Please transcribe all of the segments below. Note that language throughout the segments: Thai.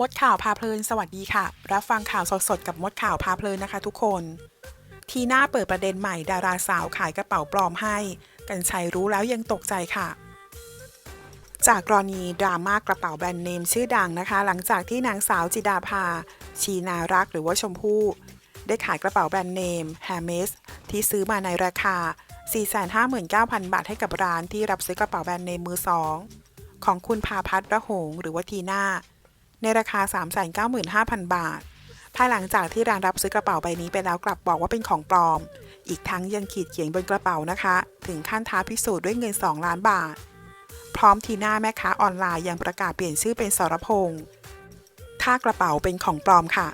มดข่าวพาเพลินสวัสดีค่ะ รับฟังข่าวสดๆกับมดข่าวพาเพลินนะคะทุกคน ทีน่าเปิดประเด็นใหม่ดาราสาวขายกระเป๋าปลอมให้ กันชัยรู้แล้วยังตกใจค่ะ จากกรณีดราม่ากระเป๋าแบรนด์เนมชื่อดังนะคะ หลังจากที่นางสาวจิดาภา ชีนารักหรือว่าชมพู่ ได้ขายกระเป๋าแบรนด์เนม h e r m e s ที่ซื้อมาในราคา 459,000 บาทให้กับร้านที่รับซื้อกระเป๋าแบรนด์เนมมือสองของคุณพาพัฒน์ระหงหรือว่าทีน่า ในราคา 395,000 บาท ภายหลังจากที่ร้านรับซื้อกระเป๋าใบนี้ไปแล้วกลับบอกว่าเป็นของปลอม อีกทั้งยังขีดเขียนบนกระเป๋านะคะ ถึงขั้นท้าพิสูจน์ด้วยเงิน 2 ล้านบาท พร้อมทีน่าแม่ค้าออนไลน์ยังประกาศเปลี่ยนชื่อเป็นสรพงษ์ถ้ากระเป๋าเป็นของปลอมค่ะ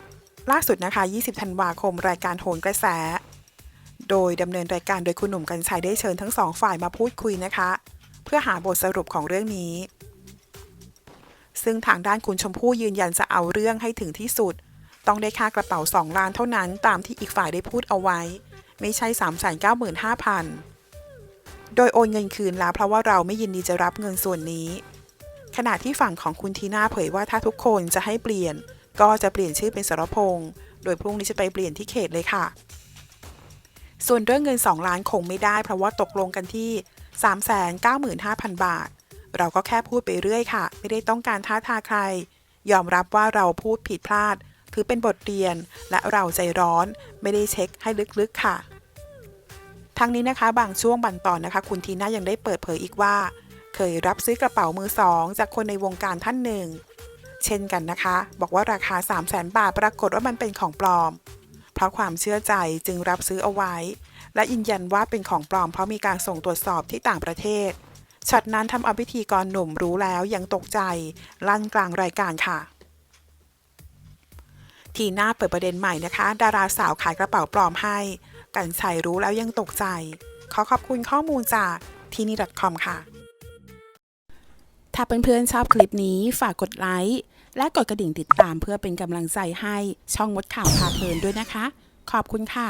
ล่าสุดนะคะ 20 ธันวาคม รายการโหนกระแส โดยดำเนินรายการโดยคุณหนุ่มกัญชัยได้เชิญทั้งสองฝ่ายมาพูดคุยนะคะ เพื่อหาบทสรุปของเรื่องนี้ ซึ่งทางด้านคุณชมพู่ยืนยันจะเอาเรื่องให้ถึงที่สุด ต้องได้ค่ากระเป๋า 2 ล้านเท่านั้นตามที่อีกฝ่ายได้พูดเอาไว้ ไม่ใช่ 395,000 โดยโอนเงินคืนแล้วเพราะว่าเราไม่ยินดีจะรับเงินส่วนนี้ ขณะที่ฝั่งของคุณทีน่าเผยว่าถ้าทุกคนจะให้เปลี่ยน ก็จะเปลี่ยนชื่อเป็นสรพงษ์โดยพรุ่งนี้จะไปเปลี่ยนที่เขตเลยค่ะ ส่วนเรื่องเงิน 2 ล้านคงไม่ได้ เพราะว่าตกลงกันที่ 395,000 บาท เราก็แค่พูดไปเรื่อยค่ะ ไม่ได้ต้องการท้าทายใคร ยอมรับว่าเราพูดผิดพลาด ถือเป็นบทเรียน และเราใจร้อน ไม่ได้เช็คให้ลึกๆค่ะ ทั้งนี้นะคะ บางช่วงบางตอนนะคะ คุณทีน่ายังได้เปิดเผยอีกว่า เคยรับซื้อกระเป๋ามือสองจากคนในวงการท่านหนึ่ง เช่นกันนะคะ บอกว่าราคา 3 0 0แสนบาทปรากฏว่ามันเป็นของปลอม เพราะความเชื่อใจจึงรับซื้อเอาไว้ และยืนยันว่าเป็นของปลอมเพราะมีการส่งตรวจสอบที่ต่างประเทศ ช็อตนั้นทำเอาพิธีกรหนุ่มรู้แล้วยังตกใจ ลั่นกลางรายการค่ะ ทีน่าเปิดประเด็นใหม่นะคะ ดาราสาวขายกระเป๋าปลอมให้ กันชัยรู้แล้วยังตกใจ ขอขอบคุณข้อมูลจากทีนี่ .com ค่ะ ถ้าเพื่อนๆชอบคลิปนี้ฝากกดไลค์และกดกระดิ่งติดตามเพื่อเป็นกำลังใจให้ช่องมดข่าวพาเพลินด้วยนะคะ ขอบคุณค่ะ